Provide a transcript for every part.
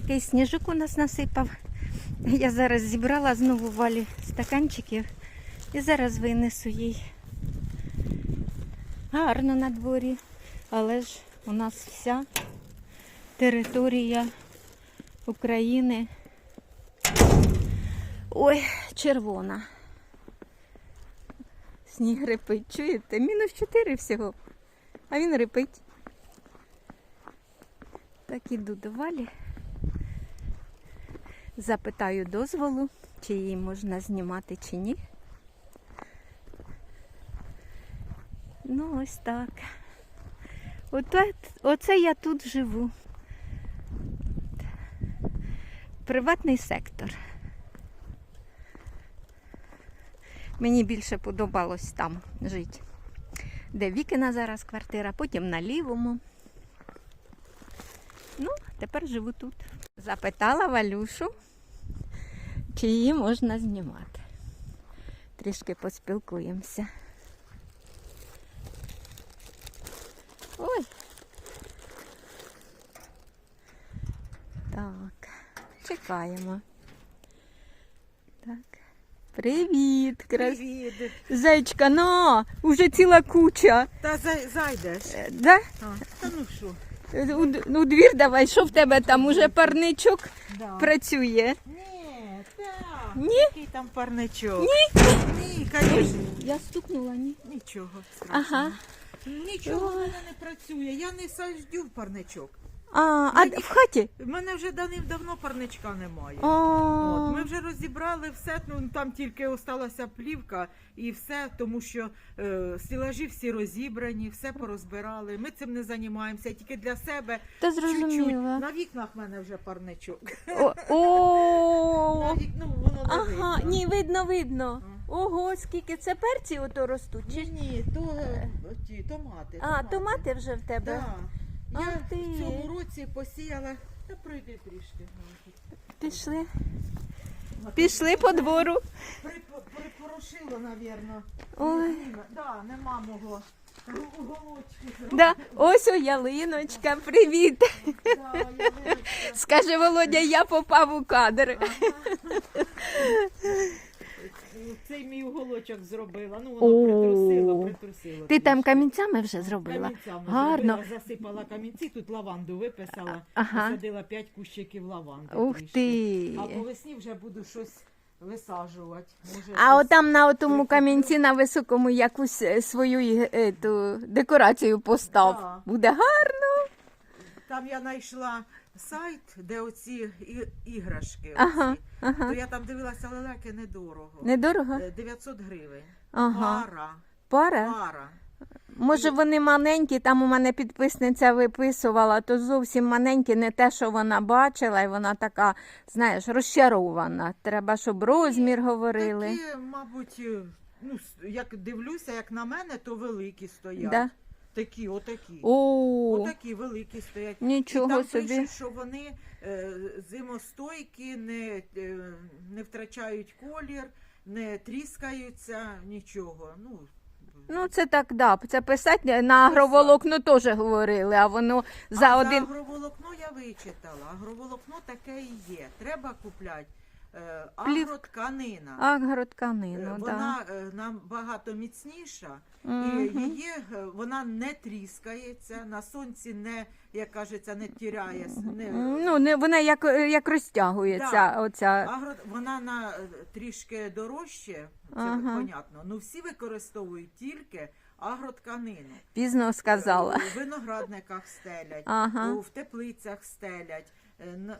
такий сніжок у нас насипав. Я зараз зібрала знову валі стаканчиків і зараз винесу їй. Гарно на дворі, але ж у нас вся територія України. Ой, червона. Сніг рипить, чуєте? Мінус 4 всього. А він рипить. Так іду до валі. Запитаю дозволу, чи її можна знімати, чи ні. Ну, ось так. Оце, оце я тут живу. Приватний сектор. Мені більше подобалось там жити. Де Вікина зараз квартира, потім на лівому. Ну, тепер живу тут. Запитала Валюшу, чи її можна знімати. Трішки поспілкуємося. Ой. Так, чекаємо. Так. Привіт, крас... Привіт. Зайчка, на, уже ціла куча. Та зай- зайдеш. Е, Да? А, та ну що? У, д- у двір давай, що в тебе там? Уже парничок Да. працює. Ні? Який там парничок? Ні. Ні, звісно. Я стукнула, ні. Нічого страшного. Ага. Нічого в мене не працює. Я не саждю в парничок. А, а в хаті? У мене вже давним-давно парничка немає. О, вже розібрали все, ну там тільки осталася плівка і все, тому що е, стелажі всі розібрані, все порозбирали. Ми цим не займаємося, тільки для себе. Та Чуть-чуть. зрозуміла. На вікнах в мене вже парничок. О, о, вік- ну, воно не ага, видно. ні, видно, видно. Ого, скільки це перці ото ростуть? Ні, Чи... ні, то е, ті, томати. А, томати вже в тебе? Да. Ах Я ти. в цьому році посіяла. Та пройди трішки. Пішли. Пішли по двору. Припорушило, напевно. Ой. Да, нема мого. Да. Ось о ялиночка, привіт. Да. Скаже Володя, я попав у кадр. Цей мій уголочок зробила. Ну, О. воно притрусило, притрусило. Ти там камінцями вже зробила? Камінцями Гарно. зробила, засипала камінці, тут лаванду виписала, Ага. посадила 5 кущиків лаванди. Ух трішки. ти. А по весні вже буду щось висаджувати. Може, А щось- отам на отому камінці на високому якусь е, свою е, ту декорацію постав. Да. Буде гарно. Там я знайшла сайт, де оці і- іграшки. Ага, оці. ага. То я там дивилася лелеки недорого. Недорого? Е, 900 гривень. Ага. Пара. Пара? Пара. Може вони маленькі, там у мене підписниця виписувала, то зовсім маленькі, не те, що вона бачила, і вона така, знаєш, розчарована. Треба, щоб розмір говорили. Такі, мабуть, е, ну, с- як дивлюся, як на мене, то великі стоять. Да? Такі, отакі. О, Отакі великі стоять. І нічого там собі. пишуть, що вони е, зимостойкі, не, е, не втрачають колір, не тріскаються, нічого. Ну, Ну, це так, да. Це писати на агроволокно теж говорили, а воно за а один. за агроволокно я вичитала. Агроволокно таке і є. Треба купляти е, агротканина. Е, Агротканину, так. Вона е, набагато міцніша, і її е, вона не тріскається, на сонці не, як кажеться, не тіряє. Не, Ну, не, вона як, як розтягується, Да. оця. Агро... Вона на е, трішки дорожче, це Ага. понятно. Ну всі використовують тільки агротканину. Пізно сказала. У виноградниках стелять, Ага. у- в теплицях стелять, е,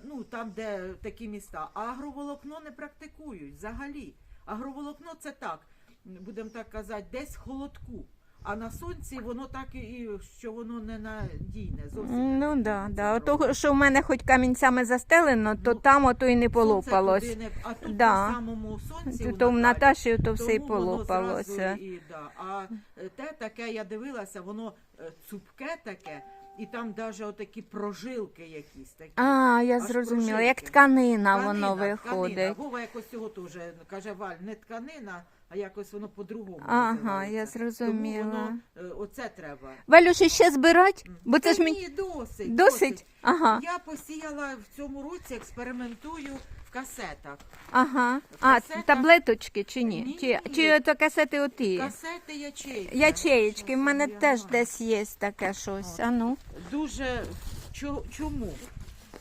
ну там, де такі міста. А агроволокно не практикують взагалі. Агроволокно це так, будемо так казати, десь в холодку. А на сонці воно так і- і що воно не надійне. Зовсім Ну да, да. дрова. Що в мене хоч камінцями застелено, то Ну, там ото і не Сонце полопалось. туди не- А тут Да. на самому сонці. То, то в Наташі то все й воно полопалося. І, да. А е, те таке я дивилася, воно е, цупке таке, і там навіть отакі прожилки якісь такі. А, я Аж зрозуміла, як прожилки. тканина, воно Тканина, виходить. тканина. Вова якось цього теж каже, Валь, не тканина, а якось воно по-другому. Ага, називається. я зрозуміла. Тому воно, е, оце треба. Валюші ще збирать? Бо це Та ж мені ні, досить, досить. Ага, Я посіяла в цьому році, експериментую в касетах. ага. А, Касета? таблеточки чи ні? Ні, Чи, ні. чи то касети оті? Касети ячейки. Ячеєчки, в мене теж я десь є таке щось. А ну. Дуже чо- чому?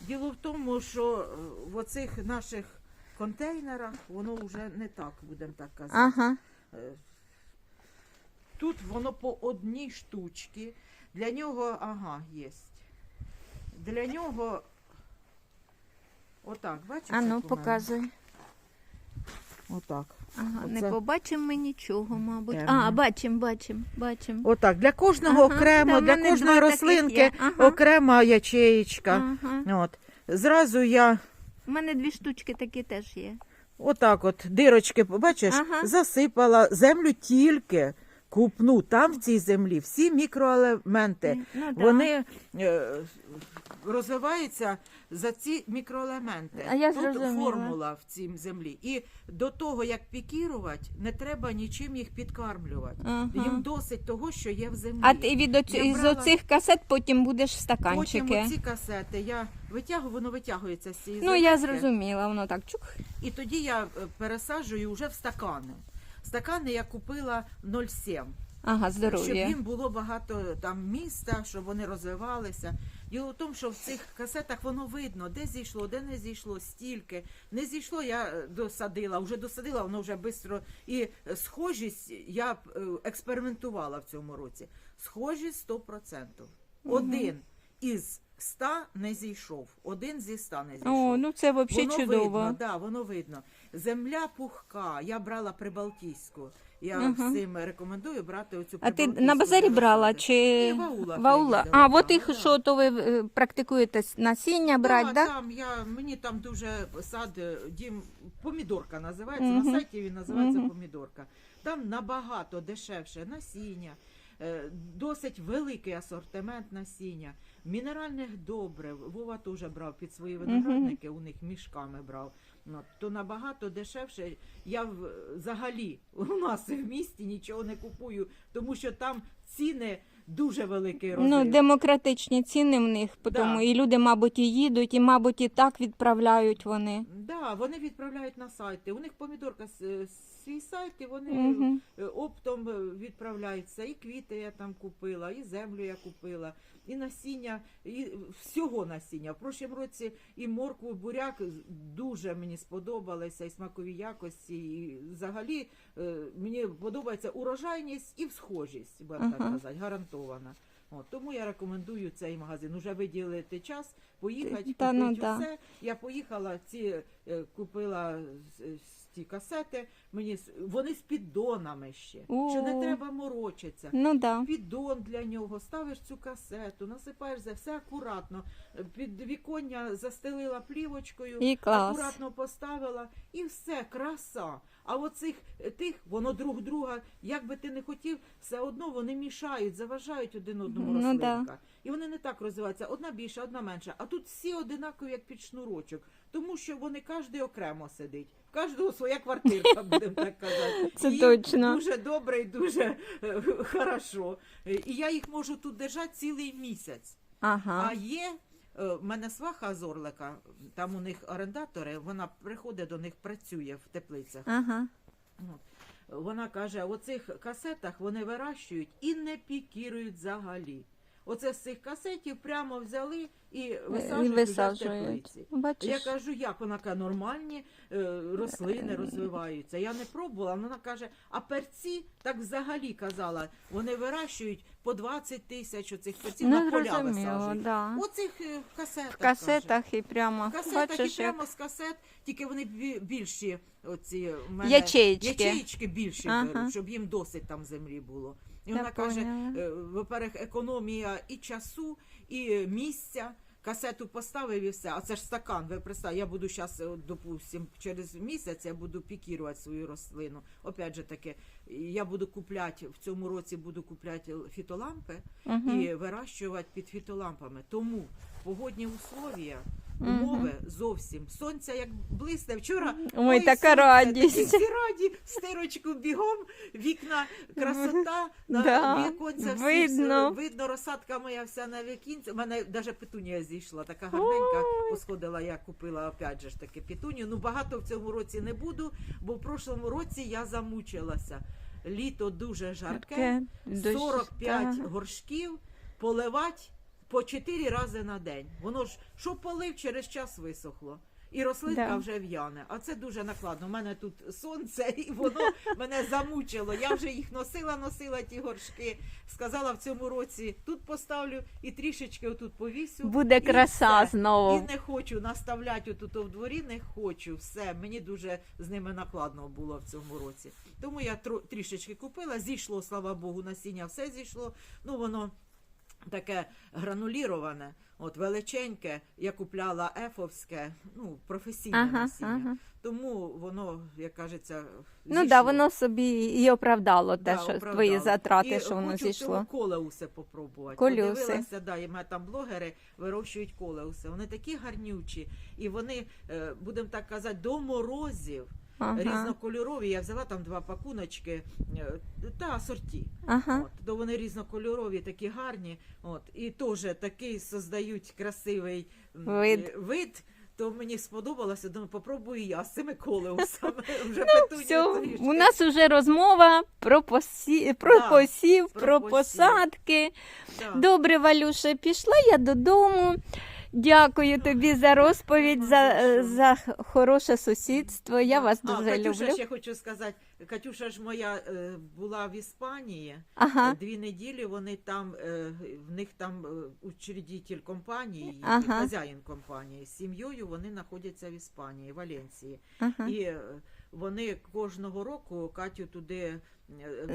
Діло в тому, що е, в оцих наших контейнерах воно вже не так, будемо так казати. Ага. Е, Тут воно по одній штучці. Для нього, ага, є. Для нього. Отак, бачиш? А ну, показуй. Отак. Ага, не побачимо ми нічого, мабуть. Темно. А, бачимо, бачимо, бачимо. Отак. Для кожного Ага, окремо, для кожної рослинки. Ага. окрема ячеєчка. Ага. От. Зразу я У мене дві штучки такі теж є. отак от дирочки, бачиш, Ага. засипала землю тільки купну. Там в цій землі всі мікроелементи. Ну, да. Вони е, розвиваються за ці мікроелементи. А я Тут зрозуміла. формула в цій землі. І до того, як пікірувати, не треба нічим їх підкармлювати. Ага. Їм досить того, що є в землі. А ти від оцю, Я із брала- оцих касет потім будеш Потім стаканчики. оці касети я витягую, воно витягується з цієї Ну, я зрозуміла, воно так чук. І тоді я е, пересаджую вже в стакани. Стакани я купила 0,7. Ага, Щоб їм було багато там міста, щоб вони розвивалися. Діло в тому, що в цих касетах воно видно, де зійшло, де не зійшло, стільки. Не зійшло, я е, досадила, вже досадила, воно вже швидко. І е, схожість я е, експериментувала в цьому році. Схожість 100%. Один із 100 не зійшов, один зі 100 не зійшов. О, ну це взагалі Воно чудово. видно, да, воно видно. Земля пухка. Я брала прибалтійську. Я Ага. всім рекомендую брати оцю А ти прибалтійську на базарі брала чи Ні, в аулах в аула? А, от їх да. що, то ви е, практикуєте с- насіння брати, да, там я, мені там дуже сад, е, дім, помідорка називається, Мгм. на сайті він називається Мгм. помідорка. Там набагато дешевше насіння, досить великий асортимент насіння, мінеральних добрив. Вова теж брав під свої виноградники, у них мішками брав. Ну, то набагато дешевше. Я взагалі у нас в місті нічого не купую, тому що там ціни дуже великий розрив. Ну, демократичні ціни в них, Да. тому і люди, мабуть, і їдуть, і, мабуть, і так відправляють вони. Да, вони відправляють на сайти. У них помідорка е, свій сайт, і вони е, оптом е, відправляються. І квіти я там купила, і землю я купила, і насіння, і всього насіння. В прошлому році і моркву, і буряк дуже мені сподобалися, і смакові якості. І взагалі е, мені подобається урожайність і всхожість, будемо так Ага. казати, гарантована. От, тому я рекомендую цей магазин. Уже виділити час, поїхати, Та ну купити да. Я поїхала, ці купила з- касети. Мені вони з піддонами ще. Що не треба морочитися. Ну. Да. Піддон для нього, ставиш цю касету, насипаєш за все акуратно. Під віконня застелила плівочкою, І клас. акуратно поставила, і все, краса. А оцих е, тих, воно друг друга, як би ти не хотів, все одно вони мішають, заважають один одному Ну, рослинка. да. І вони не так розвиваються. Одна більша, одна менша. А тут всі одинакові, як під шнурочок. Тому що вони кожен окремо сидить. Кожного своя квартирка, будемо так казати. Це І точно. Дуже добре і дуже е, хорошо. Е, І я їх можу тут держати цілий місяць. Ага. А є е, в мене сваха з Орлика, там у них орендатори, вона приходить до них, працює в теплицях. Ага. От. Вона каже, у цих касетах вони вирощують і не пікірують взагалі. Оце з цих касетів прямо взяли і І висаджують, в теплиці. Бачиш? Я кажу, як вона каже, нормальні е, рослини розвиваються. Я не пробувала. Вона каже, а перці так взагалі казала, вони вирощують по 20 тисяч оцих перців Ну, на поля висаджують. да. Оцих е, в касетах. В касетах і прямо. В касетах Бачиш, і як... з касет, тільки вони більші оці в мене, Ячеїчки. ячеїчки більші Ага. щоб їм досить там землі було. І вона каже, е, во-перше, економія і часу, і місця. касету поставив і все. А це ж стакан. Ви представте, я буду зараз, допустим, через місяць я буду пікірувати свою рослину. Опять же таки, я буду купляти в цьому році буду купляти фітолампи Мгм. і вирощувати під фітолампами. Тому погодні условия. Умови зовсім сонця як блисне. Вчора Ой, така сонце, радість. такі всі раді, стирочку бігом, вікна, красота, на Да, віконця всі, видно. все, видно, розсадка моя вся на вікінці. У мене навіть петунія зійшла, така гарненька. Посходила, я купила опять же ж таки петунію. Ну багато в цьому році не буду, бо в прошлому році я замучилася. Літо дуже жарке, 45 горшків, поливати по 4 рази на день. Воно ж що полив, через час висохло. І рослинка Да. вже в'яне. А це дуже накладно. У мене тут сонце, і воно мене замучило. Я вже їх носила, носила ті горшки. Сказала в цьому році тут поставлю і трішечки отут повісю. Буде і краса все. знову. І не хочу наставляти отут в дворі, не хочу. Все, мені дуже з ними накладно було в цьому році. Тому я трішечки купила, зійшло, слава Богу, насіння все зійшло. Ну воно таке грануліроване, от величеньке. Я купляла ефовське, ну, професійне Ага, насіння. ага. Тому воно, як кажеться, Ну да, воно собі і оправдало те, Да, що оправдало. твої затрати, І що воно хочу зійшло. цього колеуси попробувати. Колеуси. Подивилася, да, і мене там блогери вирощують колеуси. Вони такі гарнючі, і вони, е, будемо так казати, до морозів. Ага. Різнокольорові, я взяла там два пакуночки е, та сорті. Ага. От, то вони різнокольорові, такі гарні. От, і теж такий создають красивий Вид. е, вид. То мені сподобалося, думаю, попробую я з цими колеусами. Вже Ну, Все, у нас вже розмова про посі... про Да, посів, про посів. посадки. Добре, Валюша, пішла я додому. Дякую тобі за розповідь, за, за хороше сусідство. Я вас а, дуже Катюша, люблю. ще хочу сказати, Катюша ж моя е, була в Іспанії. Ага. Дві неділі вони там, е, в них там е, учредитель компанії, Ага. хазяїн компанії. З сім'єю вони знаходяться в Іспанії, Валенції. Ага. І е, вони кожного року Катю туди е,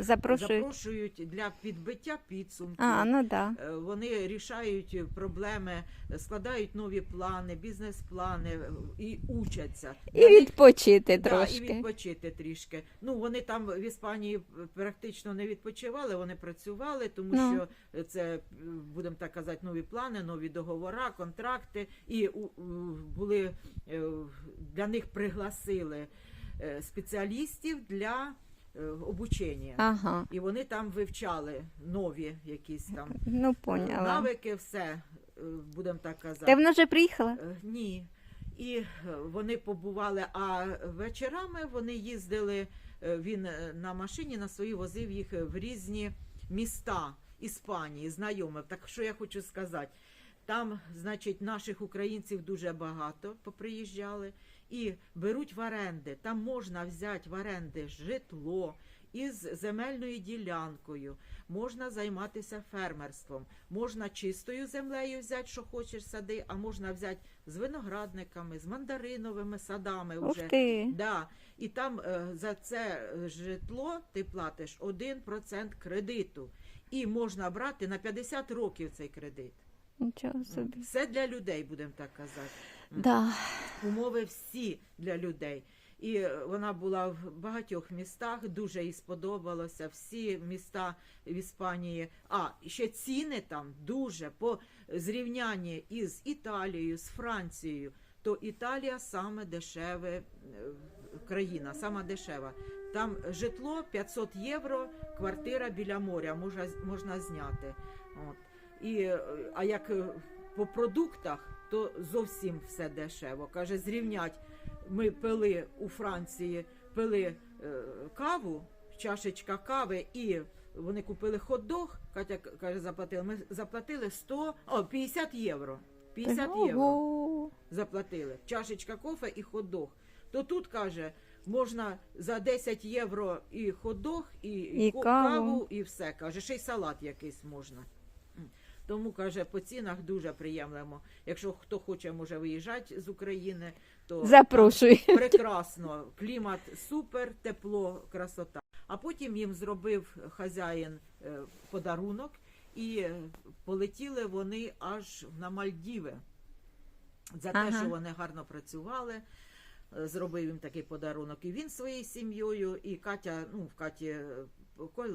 Запрошують. запрошують для підбиття підсумків. А, ну да. Е, Вони рішають проблеми, складають нові плани, бізнес-плани е, і учаться. І Для них- відпочити Да, трошки. і відпочити трішки. Ну вони там в Іспанії практично не відпочивали, вони працювали, тому Ну. що це будемо так казати, нові плани, нові договори, контракти. І були для них пригласили спеціалістів для е, обучення. Ага. І вони там вивчали нові якісь там Ну, е, поняла. навики, все будемо так казати. Та вона вже приїхала? Е, Ні. І е, вони побували, а вечорами вони їздили. е, Він е, на машині на своїй возив їх в різні міста Іспанії, знайомих. Так що я хочу сказати, там, значить, наших українців дуже багато поприїжджали і беруть в оренди. Там можна взяти в оренди житло із земельною ділянкою, можна займатися фермерством, можна чистою землею взяти, що хочеш сади, а можна взяти з виноградниками, з мандариновими садами. Ух ти. Да. І там е, за це е, житло ти платиш 1% кредиту. І можна брати на 50 років цей кредит. Нічого собі. Все для людей, будемо так казати. Да. Умови всі для людей. І е, вона була в багатьох містах, дуже їй сподобалося. Всі міста в Іспанії. А ще ціни там дуже по зрівнянні із Італією, з Францією. То Італія саме дешева е, країна, сама дешева. Там житло 500 євро, квартира біля моря можна, можна зняти. От. І, е, а як по продуктах, то зовсім все дешево. Каже, зрівнять. Ми пили у Франції, пили е, каву, чашечка кави, і вони купили хот-дог, Катя каже, заплатили. Ми заплатили 100, о, 50 євро. 50 євро заплатили. Чашечка кофе і хот-дог. То тут каже, можна за 10 євро і хот-дог, і, І ко- каву. і все. Каже, ще й салат якийсь можна. Тому каже, по цінах дуже приємлемо. Якщо хто хоче, може виїжджати з України, то Запрошую. прекрасно. Клімат супер, тепло, красота. А потім їм зробив хазяїн е, подарунок, і е, полетіли вони аж на Мальдіви. за те, Ага. що вони гарно працювали. Е, Зробив їм такий подарунок і він своєю сім'єю, і Катя, ну, в Каті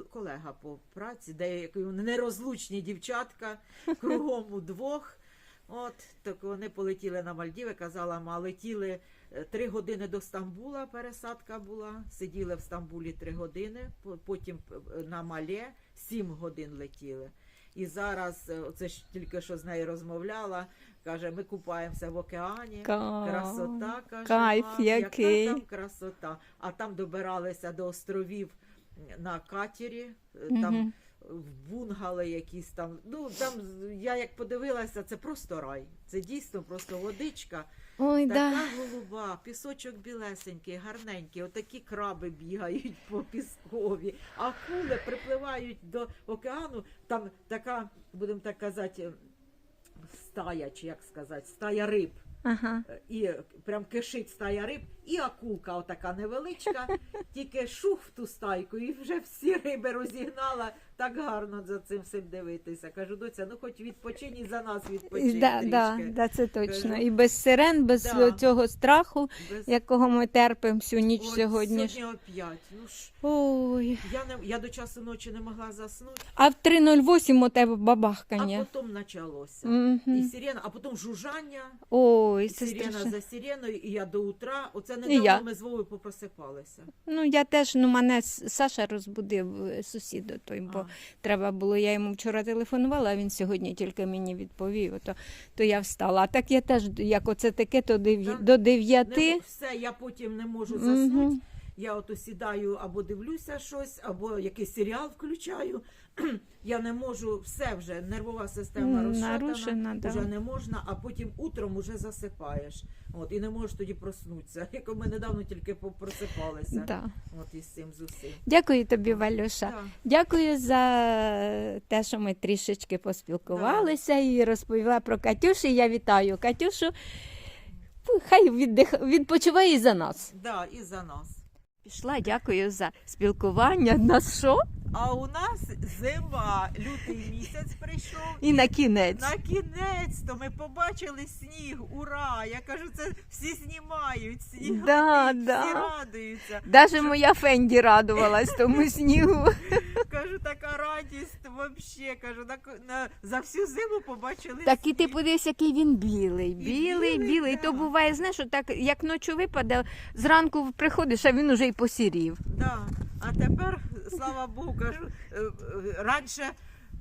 колега по праці, деякі нерозлучні дівчатка, кругом у двох. От, так вони полетіли на Мальдіви, казала, ма летіли е, три години до Стамбула, пересадка була. Сиділи в Стамбулі три години, потім е, на Мале сім годин летіли. І зараз, е, оце ж тільки що з нею розмовляла, каже, ми купаємося в океані. Красота, каже, Кайф який. яка там красота. А там добиралися до островів на катері, е, там в бунгали якісь там. Ну там я як подивилася, це просто рай. Це дійсно просто водичка. Ой, Така да. голуба, пісочок білесенький, гарненький, отакі краби бігають по піскові, акули припливають до океану. Там така, будемо так казати, стая, чи як сказати, стая риб. Ага. Е, І прям кишить стая риб, і акулка отака невеличка, тільки шух в ту стайку, і вже всі риби розігнала. Так гарно за цим всім дивитися. Кажу, доця, ну хоч відпочинь і за нас відпочинь Да, трішки. да, да, це точно. Кажу. І без сирен, без Да. цього страху, Без- якого ми терпимо всю ніч От сьогодні. Сьогодні оп'ять. Ну ж, Ой. я не я до часу ночі не могла заснути, А в 3.08 у тебе а потім почалося. І сирена, а потім жужжання, Ой, і сирена страшно. за сиреною, і я до утра. Оце я. недавно ми з Вовою попросипалися. Ну, я теж, ну, мене С- Саша розбудив е, сусід той, бо А. треба було, я йому вчора телефонувала, а він сьогодні тільки мені відповів, то, то я встала. А так я теж, як оце таке, то дев'я- Так. до дев'яти. все, я потім не можу Мгм. заснути. Я ото сідаю або дивлюся щось, або якийсь серіал включаю. Я не можу, все вже, нервова система розшатана, нарушена, да. вже не можна, а потім утром уже засипаєш. От, і не можеш тоді проснутися. Як ми недавно тільки просипалися. Да. От із цим з усім. Дякую тобі, Валюша. Да. Дякую за те, що ми трішечки поспілкувалися і розповіла про Катюшу. Я вітаю Катюшу. Хай віддих... відпочиває і за нас. Да, і за нас. Пішла, дякую за спілкування. На що? А у нас зима, лютий місяць прийшов. І на кінець. На кінець то ми побачили сніг. Ура! Я кажу, це всі знімають сніг. Да, всі да. радуються. Даже моя Фенді радувалась тому снігу. Кажу, така радість вообще. Кажу, на, на, за всю зиму побачили. Так і ти сніг. подивись, який він білий. Білий, білий, білий. да. То буває, знаєш, так як ночі випаде, зранку приходиш, а він уже й посірів. Да. А тепер, слава Богу, кажу, е, е, раніше.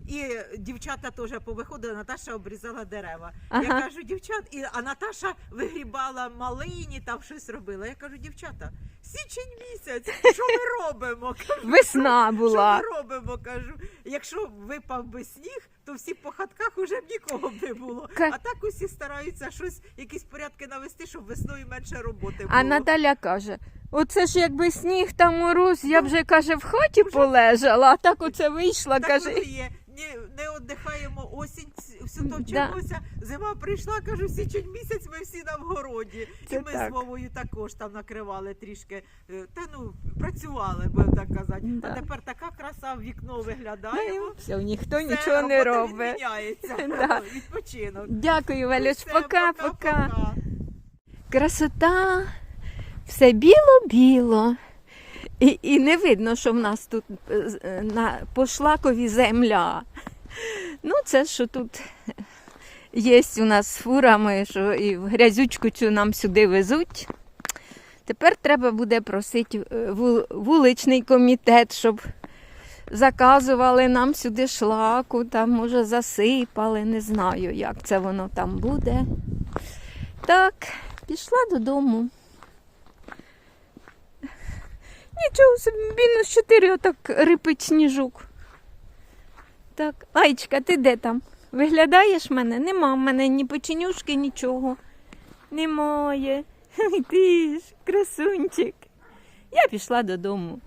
І дівчата теж повиходили, Наташа обрізала дерева. Я кажу, дівчат, і, а Наташа вигрібала малині, там щось робила. Я кажу, дівчата, січень місяць, що ми робимо? Кажу, Весна була. Що ми робимо? Кажу, якщо випав би сніг, то всі по хатках уже б нікого б не було. К- А так усі стараються щось, якісь порядки навести, щоб весною менше роботи було. А Наталя каже: оце ж якби сніг та мороз, я б вже каже, в хаті полежала, а так оце вийшла, так каже. воно є. Не, не віддихаємо осінь, всю товчимося, зима прийшла, кажу, січень місяць ми всі на вгороді. Це і ми так. з Вовою також там накривали трішки, е, та ну, працювали, будемо так казати. Да. А тепер така краса в вікно Ну, все, ніхто Все, нічого не робить. відміняється. Да. Відпочинок. Дякую, Валюш, пока, пока. пока. Красота, все біло-біло. І, і не видно, що в нас тут е, е, на пошлакові земля. Ну, це що тут є у нас з фурами, що і грязючку цю нам сюди везуть. Тепер треба буде просити е, вуличний комітет, щоб заказували нам сюди шлаку, там, може, засипали, не знаю, як це воно там буде. Так, пішла додому. Нічого собі, мінус 4 отак рипить сніжок. Так, Айчка, ти де там? Виглядаєш мене? Нема в мене ні печенюшки, нічого. Немає. Ти ж, красунчик. Я пішла додому.